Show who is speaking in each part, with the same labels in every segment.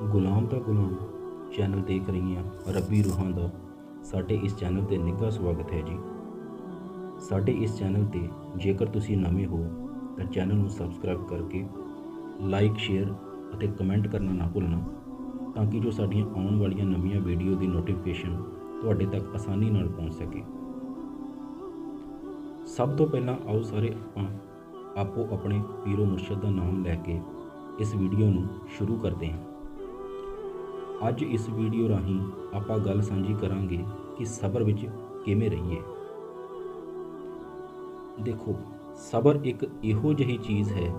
Speaker 1: ਗੁਲਾਮ ਦਾ ਗੁਲਾਮ channel ਦੇਖ ਰਹੀਆਂ ਰੱਬੀ ਰੂਹਾਂ ਦਾ ਸਾਡੇ ਇਸ ਚੈਨਲ ਤੇ ਨਿੱਘਾ ਸਵਾਗਤ ਹੈ ਜੀ। ਸਾਡੇ ਇਸ ਚੈਨਲ ਤੇ ਜੇਕਰ ਤੁਸੀਂ ਨਵੇਂ ਹੋ ਤਾਂ ਚੈਨਲ ਨੂੰ ਸਬਸਕ੍ਰਾਈਬ ਕਰਕੇ ਲਾਈਕ, ਸ਼ੇਅਰ ਅਤੇ ਕਮੈਂਟ ਕਰਨਾ ਨਾ ਭੁੱਲਣਾ ਤਾਂ ਕਿ ਜੋ ਸਾਡੀਆਂ ਆਉਣ ਵਾਲੀਆਂ ਨਵੀਆਂ ਵੀਡੀਓ ਦੀ ਨੋਟੀਫਿਕੇਸ਼ਨ ਤੁਹਾਡੇ ਤੱਕ ਆਸਾਨੀ ਨਾਲ ਪਹੁੰਚ ਸਕੇ। ਸਭ ਤੋਂ ਪਹਿਲਾਂ ਆਓ ਸਾਰੇ ਆਪਾਂ ਆਪੋ ਆਪਣੇ ਪੀਰੋ ਮੁਰਸ਼ਦ ਦਾ ਨਾਮ ਲੈ ਕੇ ਇਸ ਵੀਡੀਓ ਨੂੰ ਸ਼ੁਰੂ ਕਰਦੇ ਹਾਂ। ਅੱਜ ਇਸ ਵੀਡੀਓ ਰਾਹੀਂ ਆਪਾਂ ਗੱਲ ਸਾਂਝੀ ਕਰਾਂਗੇ ਕਿ ਸਬਰ ਵਿੱਚ ਕਿਵੇਂ ਰਹੀਏ। ਦੇਖੋ ਸਬਰ ਇੱਕ ਇਹੋ ਜਿਹੀ ਚੀਜ਼ ਹੈ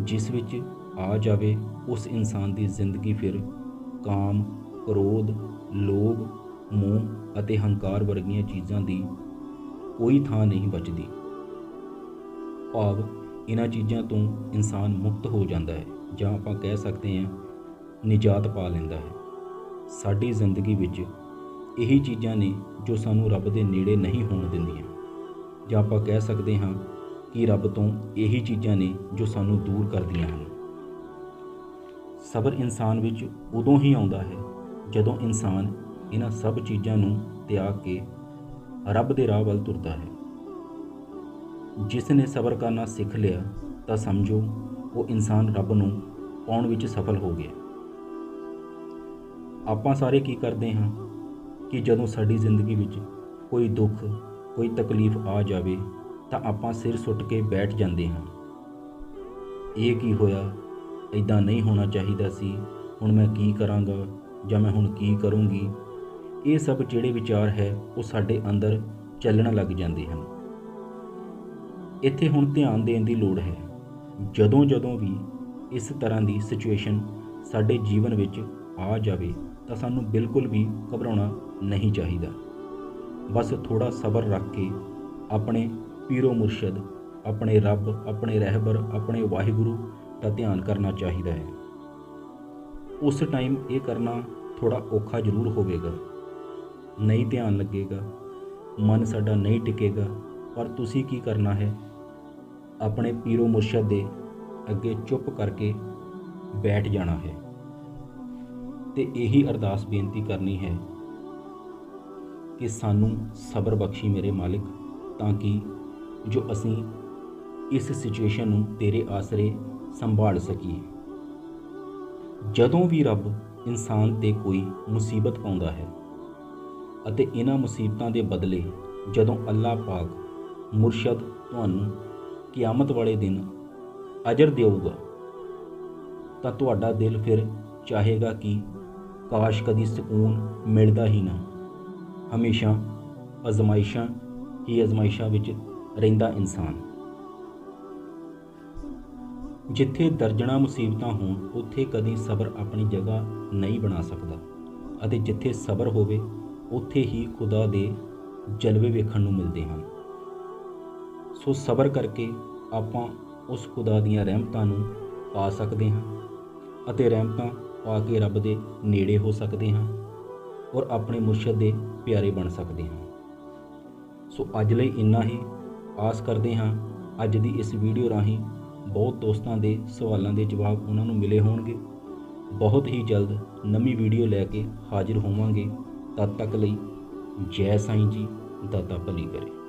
Speaker 1: ਜਿਸ ਵਿੱਚ ਆ ਜਾਵੇ ਉਸ ਇਨਸਾਨ ਦੀ ਜ਼ਿੰਦਗੀ ਫਿਰ ਕਾਮ, ਕ੍ਰੋਧ, ਲੋਭ, ਮੋਹ ਅਤੇ ਹੰਕਾਰ ਵਰਗੀਆਂ ਚੀਜ਼ਾਂ ਦੀ ਕੋਈ ਥਾਂ ਨਹੀਂ ਬਚਦੀ। ਭਾਵ ਇਹਨਾਂ ਚੀਜ਼ਾਂ ਤੋਂ ਇਨਸਾਨ ਮੁਕਤ ਹੋ ਜਾਂਦਾ ਹੈ। ਜਾਂ ਆਪਾਂ ਕਹਿ ਸਕਦੇ ਹਾਂ ਨਿਜਾਤ ਪਾ ਲੈਂਦਾ ਹੈ। ਸਾਡੀ ਜ਼ਿੰਦਗੀ ਵਿੱਚ ਇਹੀ ਚੀਜ਼ਾਂ ਨੇ ਜੋ ਸਾਨੂੰ ਰੱਬ ਦੇ ਨੇੜੇ ਨਹੀਂ ਹੋਣ ਦਿੰਦੀਆਂ। ਜਾਂ ਆਪਾਂ ਕਹਿ ਸਕਦੇ ਹਾਂ ਕਿ ਰੱਬ ਤੋਂ ਇਹੀ ਚੀਜ਼ਾਂ ਨੇ ਜੋ ਸਾਨੂੰ ਦੂਰ ਕਰਦੀਆਂ ਹਨ। ਸਬਰ ਇਨਸਾਨ ਵਿੱਚ ਉਦੋਂ ਹੀ ਆਉਂਦਾ ਹੈ ਜਦੋਂ ਇਨਸਾਨ ਇਹਨਾਂ ਸਭ ਚੀਜ਼ਾਂ ਨੂੰ ਤਿਆਗ ਕੇ ਰੱਬ ਦੇ ਰਾਹ ਵੱਲ ਤੁਰਦਾ ਹੈ। ਜਿਸ ਨੇ ਸਬਰ ਕਰਨਾ ਸਿੱਖ ਲਿਆ ਤਾਂ ਸਮਝੋ ਉਹ ਇਨਸਾਨ ਰੱਬ ਨੂੰ ਪਾਉਣ ਵਿੱਚ ਸਫਲ ਹੋ ਗਿਆ। ਆਪਾਂ ਸਾਰੇ ਕੀ ਕਰਦੇ ਹਾਂ ਕਿ ਜਦੋਂ ਸਾਡੀ ਜ਼ਿੰਦਗੀ ਵਿੱਚ ਕੋਈ ਦੁੱਖ, ਕੋਈ ਤਕਲੀਫ ਆ ਜਾਵੇ ਤਾਂ ਆਪਾਂ ਸਿਰ ਸੁੱਟ ਕੇ ਬੈਠ ਜਾਂਦੇ ਹਾਂ। ਇਹ ਕੀ ਹੋਇਆ? ਇਦਾਂ ਨਹੀਂ ਹੋਣਾ ਚਾਹੀਦਾ ਸੀ, ਹੁਣ ਮੈਂ ਕੀ ਕਰਾਂਗਾ ਜਾਂ ਮੈਂ ਹੁਣ ਕੀ ਕਰੂੰਗੀ? ਇਹ ਸਭ ਜਿਹੜੇ ਵਿਚਾਰ ਹੈ, ਉਹ ਸਾਡੇ ਅੰਦਰ ਚੱਲਣ ਲੱਗ ਜਾਂਦੇ ਹਨ। ਇੱਥੇ ਹੁਣ ਧਿਆਨ ਦੇਣ ਦੀ ਲੋੜ ਹੈ। ਜਦੋਂ ਜਦੋਂ ਵੀ ਇਸ ਤਰ੍ਹਾਂ ਦੀ ਸਿਚੁਏਸ਼ਨ ਸਾਡੇ ਜੀਵਨ ਵਿੱਚ ਆ ਜਾਵੇ ਤਾਂ ਸਾਨੂੰ ਬਿਲਕੁਲ ਵੀ ਘਬਰਾਉਣਾ ਨਹੀਂ ਚਾਹੀਦਾ। ਬਸ ਥੋੜਾ ਸਬਰ ਰੱਖ ਕੇ ਆਪਣੇ ਪੀਰੋ ਮੁਰਸ਼ਦ, ਆਪਣੇ ਰੱਬ, ਆਪਣੇ ਰਹਿਬਰ, ਆਪਣੇ ਵਾਹਿਗੁਰੂ ਦਾ ਧਿਆਨ ਕਰਨਾ ਚਾਹੀਦਾ ਹੈ। ਉਸ ਟਾਈਮ ਇਹ ਕਰਨਾ ਥੋੜਾ ਔਖਾ ਜ਼ਰੂਰ ਹੋਵੇਗਾ। ਨਹੀਂ ਧਿਆਨ ਲੱਗੇਗਾ, ਮਨ ਸਾਡਾ ਨਹੀਂ ਟਿਕੇਗਾ, ਪਰ ਤੁਸੀਂ ਕੀ ਕਰਨਾ ਹੈ? ਆਪਣੇ ਪੀਰੋ ਮੁਰਸ਼ਦ ਦੇ ਅੱਗੇ ਚੁੱਪ ਕਰਕੇ ਬੈਠ ਜਾਣਾ ਹੈ। ਤੇ ਇਹੀ ਅਰਦਾਸ ਬੇਨਤੀ ਕਰਨੀ ਹੈ ਕਿ ਸਾਨੂੰ ਸਬਰ ਬਖਸ਼ੀ ਮੇਰੇ ਮਾਲਿਕ, ਤਾਂ ਕਿ ਜੋ ਅਸੀਂ ਇਸ ਸਿਚੁਏਸ਼ਨ ਨੂੰ ਤੇਰੇ ਆਸਰੇ ਸੰਭਾਲ ਸਕੀਏ। ਜਦੋਂ ਵੀ ਰੱਬ ਇਨਸਾਨ ਤੇ ਕੋਈ ਮੁਸੀਬਤ ਪਾਉਂਦਾ ਹੈ ਅਤੇ ਇਹਨਾਂ ਮੁਸੀਬਤਾਂ ਦੇ ਬਦਲੇ ਜਦੋਂ ਅੱਲਾਹ ਪਾਕ ਮੁਰਸ਼ਦ ਤੁਹਾਨੂੰ ਕਿਆਮਤ ਵਾਲੇ ਦਿਨ ਅਜਰ ਦੇਊਗਾ, ਤਾਂ ਤੁਹਾਡਾ ਦਿਲ ਫਿਰ ਚਾਹੇਗਾ ਕਿ ਕਾਸ਼ ਕਦੀ ਸਕੂਨ ਮਿਲਦਾ ਹੀ ਨਾ। ਹਮੇਸ਼ਾ ਅਜ਼ਮਾਇਸ਼ਾਂ ਹੀ ਅਜ਼ਮਾਇਸ਼ਾਂ ਵਿੱਚ ਰਹਿੰਦਾ ਇਨਸਾਨ। ਜਿੱਥੇ ਦਰਜਣਾ ਮੁਸੀਬਤਾਂ ਹੋਣ, ਉੱਥੇ ਕਦੀ ਸਬਰ ਆਪਣੀ ਜਗ੍ਹਾ ਨਹੀਂ ਬਣਾ ਸਕਦਾ ਅਤੇ ਜਿੱਥੇ ਸਬਰ ਹੋਵੇ, ਉੱਥੇ ਹੀ ਖੁਦਾ ਦੇ ਜਲਵੇ ਵੇਖਣ ਨੂੰ ਮਿਲਦੇ ਹਨ। ਸੋ ਸਬਰ ਕਰਕੇ ਆਪਾਂ ਉਸ ਖੁਦਾ ਦੀਆਂ ਰਹਿਮਤਾਂ ਨੂੰ ਪਾ ਸਕਦੇ ਹਾਂ ਅਤੇ ਰਹਿਮਤਾਂ ਪਾ ਕੇ ਰੱਬ ਦੇ ਨੇੜੇ ਹੋ ਸਕਦੇ ਹਾਂ ਔਰ ਆਪਣੇ ਮੁਰਸ਼ਦ ਦੇ ਪਿਆਰੇ ਬਣ ਸਕਦੇ ਹਾਂ। ਸੋ ਅੱਜ ਲਈ ਇੰਨਾ ਹੀ। ਆਸ ਕਰਦੇ ਹਾਂ ਅੱਜ ਦੀ ਇਸ ਵੀਡੀਓ ਰਾਹੀਂ ਬਹੁਤ ਦੋਸਤਾਂ ਦੇ ਸਵਾਲਾਂ ਦੇ ਜਵਾਬ ਉਹਨਾਂ ਨੂੰ ਮਿਲੇ ਹੋਣਗੇ। ਬਹੁਤ ਹੀ ਜਲਦ ਨਵੀਂ ਵੀਡੀਓ ਲੈ ਕੇ ਹਾਜ਼ਰ ਹੋਵਾਂਗੇ। ਤਦ ਤੱਕ ਲਈ ਜੈ ਸਾਈਂ ਜੀ ਦਾਤਾ ਭਲੀ ਕਰੇ।